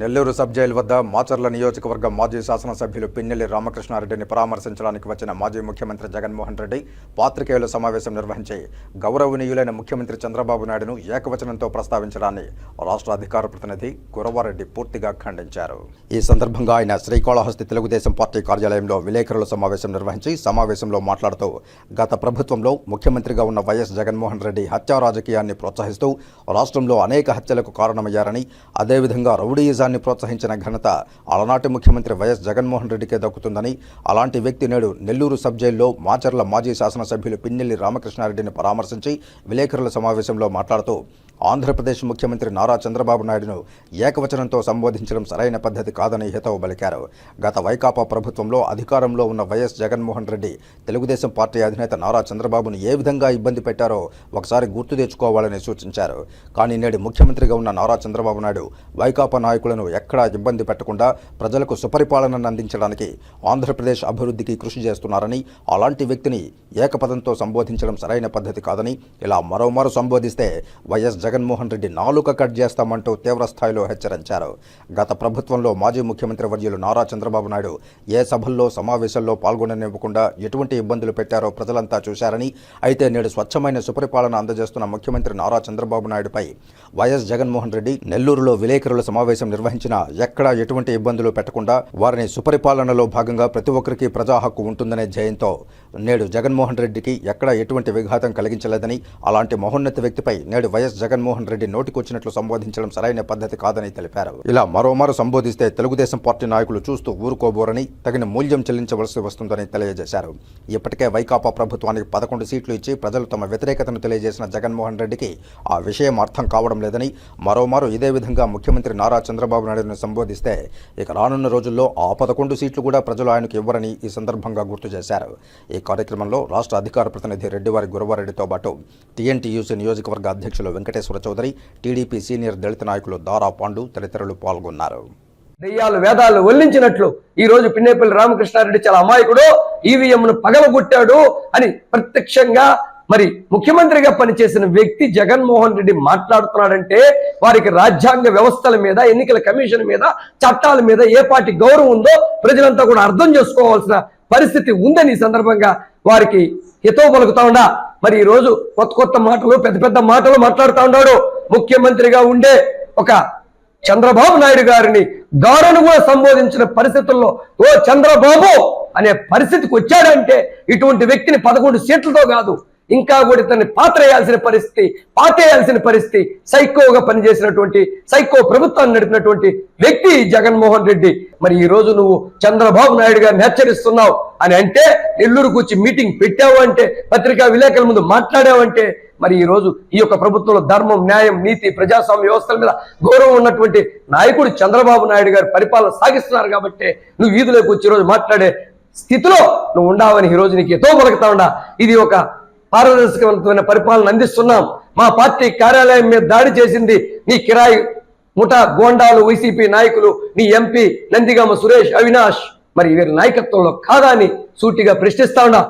Nellore sub jail వద్ద మాచర్ల నియోజకవర్గ మాజీ శాసనసభ్యులు పిన్నెల్లి రామకృష్ణారెడ్డిని పరామర్శించడానికి వచ్చిన మాజీ ముఖ్యమంత్రి జగన్మోహన్ రెడ్డి పాత్రికేయుల సమావేశం నిర్వహించి గౌరవనీయులైన ముఖ్యమంత్రి చంద్రబాబు నాయుడును ఏకవచనంతో ప్రస్తావించడాన్ని రాష్ట్ర అధికార ప్రతినిధి గురవారెడ్డి పూర్తిగా ఖండించారు. ఈ సందర్భంగా ఆయన శ్రీకాళహస్తి తెలుగుదేశం పార్టీ కార్యాలయంలో విలేకరుల సమావేశం నిర్వహించి సమావేశంలో మాట్లాడుతూ గత ప్రభుత్వంలో ముఖ్యమంత్రిగా ఉన్న వైఎస్ జగన్మోహన్ రెడ్డి హత్యా రాజకీయాన్ని ప్రోత్సహిస్తూ రాష్ట్రంలో అనేక హత్యలకు కారణమయ్యారని అదేవిధంగా రౌడీయిజాన్ని ప్రోత్సహించిన ఘనత అలనాటి ముఖ్యమంత్రి వైఎస్ జగన్మోహన్ రెడ్డికే దక్కుతుందని అలాంటి వ్యక్తి నేడు నెల్లూరు సబ్ జైల్లో మాచర్ల మాజీ శాసనసభ్యులు పిన్నెల్లి రామకృష్ణారెడ్డిని పరామర్శించి విలేకరుల సమావేశంలో మాట్లాడుతూ ఆంధ్రప్రదేశ్ ముఖ్యమంత్రి నారా చంద్రబాబు నాయుడును ఏకవచనంతో సంబోధించడం సరైన పద్ధతి కాదని హితవు పలికారు. గత వైకాపా ప్రభుత్వంలో అధికారంలో ఉన్న వైఎస్ జగన్మోహన్ రెడ్డి తెలుగుదేశం పార్టీ అధినేత నారా చంద్రబాబును ఏ విధంగా ఇబ్బంది పెట్టారో ఒకసారి గుర్తు తెచ్చుకోవాలని సూచించారు. కానీ నేడు ముఖ్యమంత్రిగా ఉన్న నారా చంద్రబాబు నాయుడు వైకాపా నాయకులను ఎక్కడా ఇబ్బంది పెట్టకుండా ప్రజలకు సుపరిపాలనను అందించడానికి ఆంధ్రప్రదేశ్ అభివృద్ధికి కృషి చేస్తున్నారని అలాంటి వ్యక్తిని ఏకపదంతో సంబోధించడం సరైన పద్ధతి కాదని ఇలా మరోమారు సంబోధిస్తే వైఎస్ జగన్మోహన్ రెడ్డి నాలుక కట్ చేస్తామంటూ తీవ్ర స్థాయిలో హెచ్చరించారు. గత ప్రభుత్వంలో మాజీ ముఖ్యమంత్రి వర్యులు నారా చంద్రబాబు నాయుడు ఏ సభల్లో సమావేశాల్లో పాల్గొననివ్వకుండా ఎటువంటి ఇబ్బందులు పెట్టారో ప్రజలంతా చూశారని అయితే నేడు స్వచ్ఛమైన సుపరిపాలన అందజేస్తున్న ముఖ్యమంత్రి నారా చంద్రబాబు నాయుడుపై వైఎస్ జగన్మోహన్ రెడ్డి నెల్లూరులో విలేకరుల సమావేశం నిర్వహించినా ఎక్కడా ఎటువంటి ఇబ్బందులు పెట్టకుండా వారిని సుపరిపాలనలో భాగంగా ప్రతి ఒక్కరికి ప్రజా హక్కు ఉంటుందనే ధ్యేయంతో నేడు జగన్మోహన్ రెడ్డికి ఎక్కడా ఎటువంటి విఘాతం కలిగించలేదని అలాంటి మహోన్నత వ్యక్తిపై నేడు వైఎస్ జగన్మోహన్ రెడ్డి నోటికొచ్చినట్లు సంబోధించడం సరైన పద్ధతి కాదని తెలిపారు. ఇలా మరోమారు సంబోధిస్తే తెలుగుదేశం పార్టీ నాయకులు చూస్తూ ఊరుకోబోరని తగిన మూల్యం చెల్లించవలసి వస్తుందని తెలియజేశారు. ఇప్పటికే వైకాపా ప్రభుత్వానికి పదకొండు సీట్లు ఇచ్చి ప్రజలు తమ వ్యతిరేకతను తెలియజేసిన జగన్మోహన్ రెడ్డికి ఆ విషయం అర్థం కావడం లేదని మరోమారు ఇదే విధంగా ముఖ్యమంత్రి నారా చంద్రబాబు నాయుడును సంబోధిస్తే ఇక రానున్న రోజుల్లో ఆ పదకొండు సీట్లు కూడా ప్రజలు ఆయనకు ఇవ్వరని ఈ సందర్భంగా గుర్తు చేశారు. ఈ కార్యక్రమంలో రాష్ట్ర అధికార ప్రతినిధి రెడ్డివారి గురవారెడ్డితో పాటు టీఎన్టీయూసీ నియోజకవర్గ అధ్యక్షులు వెంకటేశ్వర చౌదరి టీడీపీ సీనియర్ దళిత నాయకులు దారా పాండు తదితరులు పాల్గొన్నారు. దెయ్యాలు వేదాలు వల్లించినట్లు ఈ రోజు పిన్నేపల్లి రామకృష్ణారెడ్డి చాలా అమాయకుడు ఈవీఎంను పగలగొట్టాడు అని ప్రత్యక్షంగా మరి ముఖ్యమంత్రిగా పనిచేసిన వ్యక్తి జగన్మోహన్ రెడ్డి మాట్లాడుతున్నాడంటే వారికి రాజ్యాంగ వ్యవస్థల మీద ఎన్నికల కమిషన్ మీద చట్టాల మీద ఏ పార్టీ గౌరవం ఉందో ప్రజలంతా కూడా అర్థం చేసుకోవాల్సిన పరిస్థితి ఉందని ఈ సందర్భంగా వారికి హితవు పలుకుతా ఉండా. మరి ఈ రోజు కొత్త కొత్త మాటలు పెద్ద పెద్ద మాటలు మాట్లాడుతూ ఉన్నాడు. ముఖ్యమంత్రిగా ఉండే ఒక చంద్రబాబు నాయుడు గారిని గారును కూడా సంబోధించిన పరిస్థితుల్లో ఓ చంద్రబాబు అనే పరిస్థితికి వచ్చాడంటే ఇటువంటి వ్యక్తిని పదకొండు సీట్లతో కాదు ఇంకా కూడా ఇతన్ని పాత్రేయాల్సిన పరిస్థితి పాతేయాల్సిన పరిస్థితి సైకోగా పనిచేసినటువంటి సైకో ప్రభుత్వాన్ని నడిపినటువంటి వ్యక్తి జగన్మోహన్ రెడ్డి. మరి ఈ రోజు నువ్వు చంద్రబాబు నాయుడు గారిని హెచ్చరిస్తున్నావు అని అంటే నెల్లూరుకు వచ్చి మీటింగ్ పెట్టావు అంటే పత్రికా విలేకరుల ముందు మాట్లాడావంటే మరి ఈ రోజు ఈ యొక్క ప్రభుత్వంలో ధర్మం న్యాయం నీతి ప్రజాస్వామ్య వ్యవస్థల మీద గౌరవం ఉన్నటువంటి నాయకుడు చంద్రబాబు నాయుడు గారు పరిపాలన సాగిస్తున్నారు కాబట్టి నువ్వు వీధిలోకి వచ్చి ఈరోజు రోజు మాట్లాడే స్థితిలో నువ్వు ఉండావని ఈ రోజు నీకు ఎంతో పలుకుతా ఉండా ఇది ఒక పారదర్శకవంతమైన పరిపాలన అందిస్తున్నాం. మా పార్టీ కార్యాలయం మీద దాడి చేసింది నీ కిరాయి ముఠా గోండాలు వైసీపీ నాయకులు నీ ఎంపీ నందిగామ సురేష్ అవినాష్. మరి వీరి నాయకత్వంలో కాదా అని సూటిగా ప్రశ్నిస్తా ఉన్నా.